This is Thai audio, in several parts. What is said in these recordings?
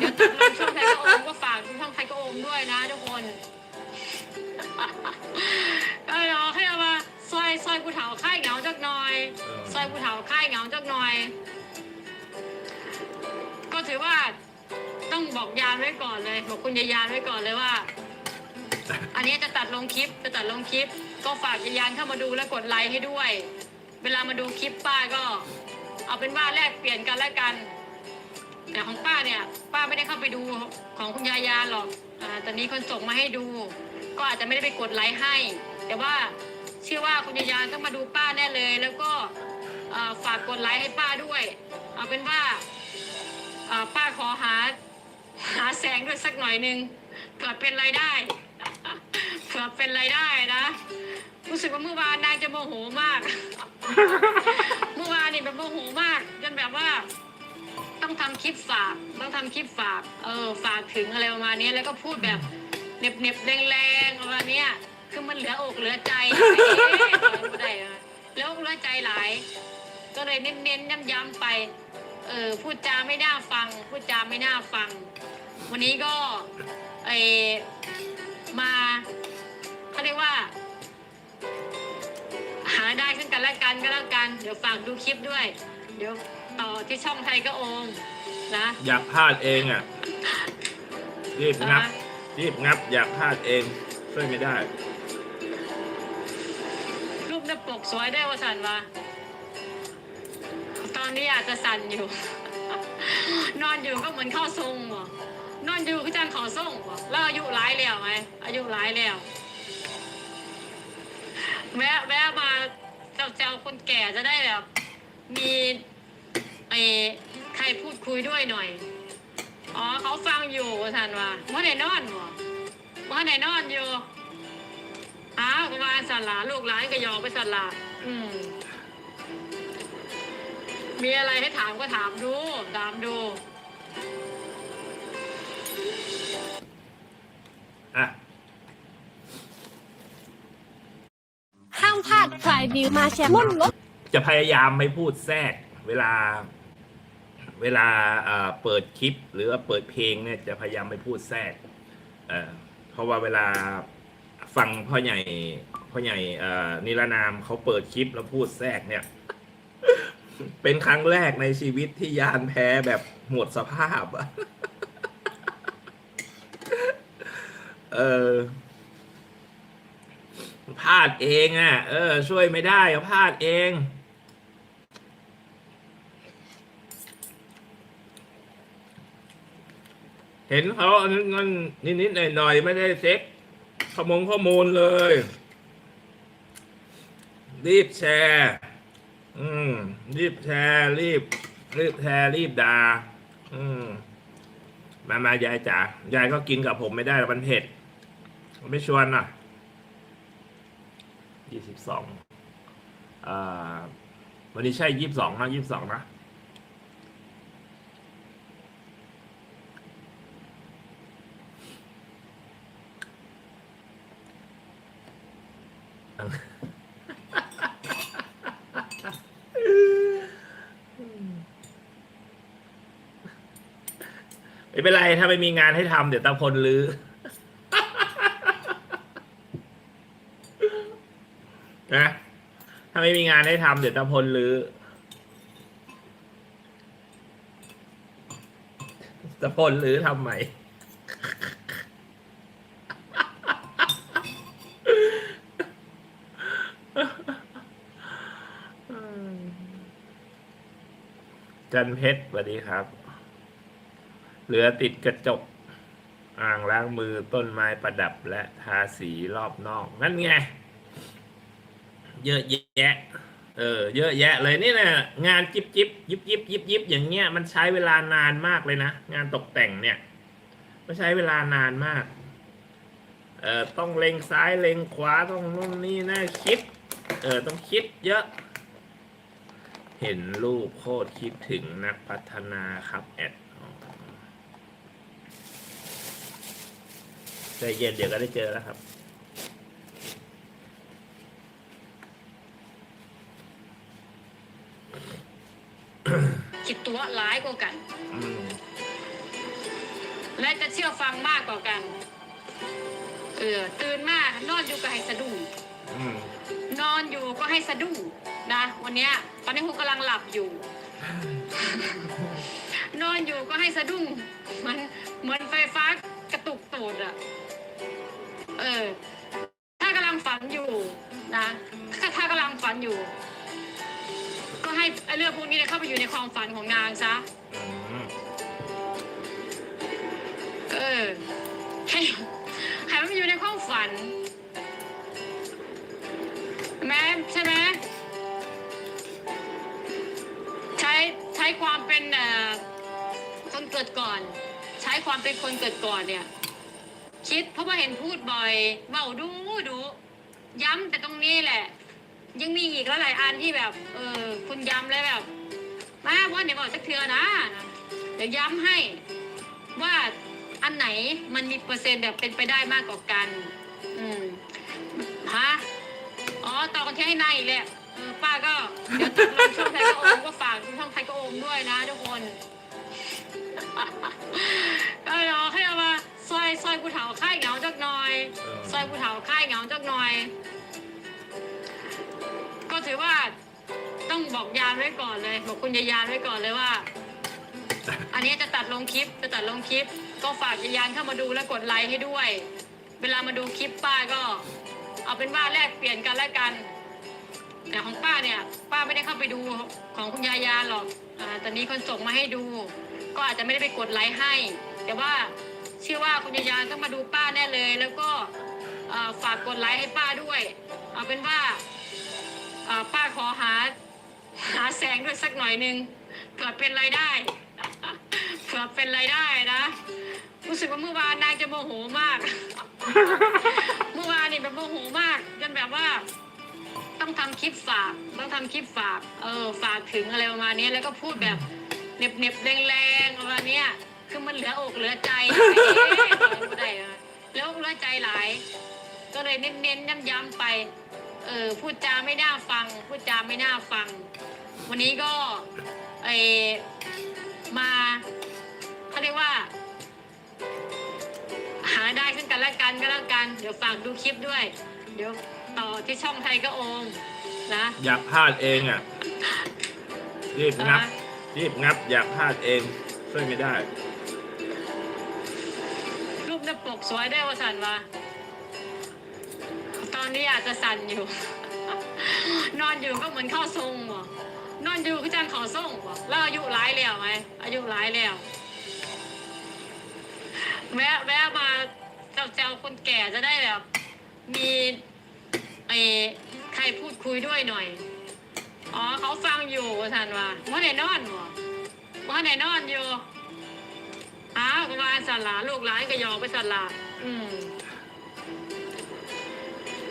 เดี๋ยวตัดลงช่องไทยก็โอมก็ฝากช่องไทยก็โอมด้วยนะทุกคนเออเอาให้เอามาซอยซอยผู้เฒ่าค่ายเหงาจักหน่อยเออซอยผู้เฒ่าค่ายเหงาจักหน่อย ก็ถือว่าต้องบอกยานไว้ก่อนเลยบอกคุณยายานไว้ก่อนเลยว่า อันนี้จะตัดลงคลิปจะตัดลงคลิป ก็ฝากยายานเข้ามาดูและกดไลค์ให้ด้วย เวลามาดูคลิปป้าก็ เอาเป็นว่าแลกเปลี่ยนกันแล้วกัน แต่ของป้าเนี่ย ป้าไม่ได้เข้าไปดูของคุณยายาหรอกอ่าตอนนี้คนส่งมาให้ดู ก็อาจจะไม่ได้ไปกดไลค์ให้ แต่ว่าเชื่อว่าคุณยายาต้องมาดูป้าแน่เลย แล้วก็อ่าฝากกดไลค์ให้ป้าด้วย เอาเป็นว่าอ่าป้าขอหา หาแสงด้วยสักหน่อยหนึ่งเผื่อเป็นรายได้ เผื่อเป็นรายได้นะ รู้สึกว่าเมื่อวานนางจะโมโหมาก เมื่อวานนี่แบบโมโหมากจนแบบว่า ต้องทำคลิปฝาก ต้องทำคลิปฝาก เออ ฝากถึงอะไรประมาณนี้ แล้วก็พูดแบบเน็บเน็บๆแรงๆประมาณเนี้ยคือมันเหลืออกเหลือใจเอ๊ะไม่ได้อะแล้วอกเหลือใจหลาย ก็เลยเน้นๆย้ำๆไป เออพูดจาไม่น่าฟัง พูดจาไม่น่าฟัง วันนี้ก็เออมาเขาเรียกว่า หาได้ขึ้นกันและกันก็แล้วกัน เดี๋ยวฝากดูคลิปด้วย เดี๋ยว ต่อที่ช่องไทยก็โอมนะอยากพลาดเองอะรีบงับรีบงับ อยากพลาดเองช่วยไม่ได้ รูปหน้าปกสวยได้ว่าสันวะตอนนี้อาจจะสั่นอยู่ นอนอยู่ก็เหมือนเข้าทรงว่ะนอนอยู่ก็จังเขอทรงว่ะแล้วอายุหลายแล้วไหมอายุหลายแล้วแวะแวะมาเจ้าๆคนแก่จะได้แบบมี ไอ้ใครพูดคุยด้วยหน่อย อ๋อเขาฟังอยู่ว่าสันวะเมื่อไหนนอนวะเมื่อไหนนอนอยู่อ้าวก็มาสันหลาลูกหลานก็ยอมไปสันหลาอืม มีอะไรให้ถามก็ถามดู ถามดู อะ ห้ามพลาดใครดิวมาแชร์รุ่นรถจะพยายามไม่พูดแทรกเวลา เวลาเปิดคลิปหรือเปิดเพลงเนี่ยจะพยายามไม่พูดแทรกเเพราะว่าเวลาฟังพ่อใหญ่พ่อใหญ่นิรนามเขาเปิดคลิปแล้วพูดแทรกเนี่ย เป็นครั้งแรกในชีวิตที่ยานแพ้แบบหมดสภาพอะเออพลาดเองอะ เออ ช่วยไม่ได้พลาดเอง เห็นเขาอันนั้ยนนิดๆหน่อยๆไม่ได้เซ็กข้อมูลข้อมูลเลย รีบแชร์ อืม รีบแชร์ รีบ รีบแชร์รีบด่าอืม มามายายจ๋ายายก็กินกับผมไม่ได้หรอกมันเผ็ดไม่ชวนอะยี่สิบสองอ่าวันนี้ใช่ยี่สิบสองนะยี่สิบสองนะ ไม่เป็นไร ถ้าไม่มีงานให้ทำเดี๋ยวตาพลลื้อนะถ้าไม่มีงานให้ทำเดี๋ยวตาพลลื้อตาพลลื้อทำใหม่ จันเพชรสวัสดีครับ เหลือติดกระจก อ่างล้างมือต้นไม้ประดับและทาสีรอบนอก นั่นไง เยอะแยะ เออ เยอะแยะเลยนี่นะงานจิบจิบยิบยิบยิบยิบอย่างเงี้ย มันใช้เวลานานมากเลยนะ งานตกแต่งเนี่ย มันใช้เวลานานมาก เออต้องเล็งซ้ายเล็งขวาต้องนู่นนี่นะคิด เออต้องคิดเยอะ เห็นรูปโคตรคิดถึงนักพัฒนาครับแอดอ๋อใจเย็นเดี๋ยวก็ได้เจอแล้วครับ คิดตัวร้ายกว่ากันอืมและจะเชื่อฟังมากกว่ากัน เออตื่นมานอนอยู่ก็ให้สะดุ้งอืมนอนอยู่ก็ให้สะดุ้ง นะ วันเนี้ยตอนนี้คุณกำลังหลับอยู่ นอนอยู่ก็ให้สะดุ้งเหมือนเหมือนไฟฟ้ากระตุกตูดอะเออ ถ้ากำลังฝันอยู่นะถ้าถ้ากำลังฝันอยู่ ก็ให้ไอ้เรื่องพวกนี้เนี่ยเข้าไปอยู่ในความฝันของนางซะ อืมเออให้ให้มันอยู่ในความฝันแม้ใช่ไหม ความเป็นคนเกิดก่อน ใช้ความเป็นคนเกิดก่อนเนี่ย คิดเพราะว่าเห็นพูดบ่อยเมาดูดู ย้ำแต่ตรงนี้แหละ ยังมีอีกหลายอันที่แบบ เออคุณย้ำเลยแบบมาว่าเดี๋ยวบอกจะเทือนะเดี๋ยวย้ำให้ว่าอันไหนมันมีเปอร์เซ็นต์แบบเป็นไปได้มากกว่ากัน อืมฮะอ๋อต่อกันที่ให้นายอีกแหละเออป้าก็เดี๋ยวตกลงช่องไทยก็โอมก็ากช่องไทยก็โอมด้วยนะทุกคนก็รอให้เอามาซอยซอยผู้เฒ่าค่ายเหงาจักหน่อยเออซอยผู้เฒ่าค่ายเหงาจักหน่อย ก็ถือว่าต้องบอกยานไว้ก่อนเลย บอกคุณยายานไว้ก่อนเลยว่า อันนี้จะตัดลงคลิปจะตัดลงคลิป ก็ฝากยายานเข้ามาดูและกดไลค์ให้ด้วย เวลามาดูคลิปป้าก็ เอาเป็นว่าแลกเปลี่ยนกันแล้วกัน แต่ของป้าเนี่ย ป้าไม่ได้เข้าไปดูของคุณยายาหรอกอาตอนนี้คนส่งมาให้ดู ก็อาจจะไม่ได้ไปกดไลค์ให้ แต่ว่าเชื่อว่าคุณยายาต้องมาดูป้าแน่เลย แล้วก็อ่าฝากกดไลค์ให้ป้าด้วย เอาเป็นว่าอ่าป้าขอหา หาแสงด้วยสักหน่อยหนึงเผื่อเป็นรายได้ เผื่อเป็นรายได้นะรู้สึกว่าเมื่อวานนางจะโมโหมาก เมื่อวานนี่แบบโมโหมากจนแบบว่า ต้องทำคลิปฝากต้องทำคลิปฝากเออฝากถึงอะไรประมาณนี้แล้วก็พูดแบบเน็บเน็บแรงๆประมาณเนี้ยคือมันเหลืออกเหลือใจไม่ได้แล้วกเหลือใจหลาย ก็เลยเน้นๆย้ำๆไปเออพูดจาไม่น่าฟัง พูดจาไม่น่าฟัง วันนี้ก็ไอมาเขาเรียกว่าาได้ขึ้นกันและกันก็แล้วกัน เดี๋ยวฝากดูคลิปด้วย เดี๋ยวต่อที่ช่องไทยก็โอมนะอยากพลาดเองอะรีบงับรีบงับ อยากพลาดเองช่วยไม่ได้ รูปหน้าปกสวยได้ว่าสันวะตอนนี้อาจจะสั่นอยู่ นอนอยู่ก็เหมือนเข้าทรงว่ะนอนอยู่ก็จังเขอทรงว่ะแล้วอายุหลายแล้วไหมอายุหลายแล้ว แวะแวะมาเจ้าๆคนแก่จะได้แบบ มีไอ้ใครพูดคุยด้วยหน่อย อ๋อเขาฟังอยู่ว่าสันวะว่าไหนนอนวะว่าไหนนอนอยู่อ้าวก็มาสันหลาลูกหลานก็ยอมไปสันหลาอืม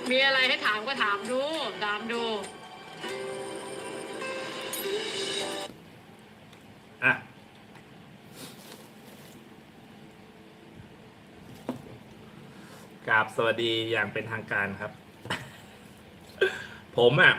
มีอะไรให้ถามก็ถามดู ถามดู ราบสวัสดีอย่างเป็นทางการครับ ผมอะ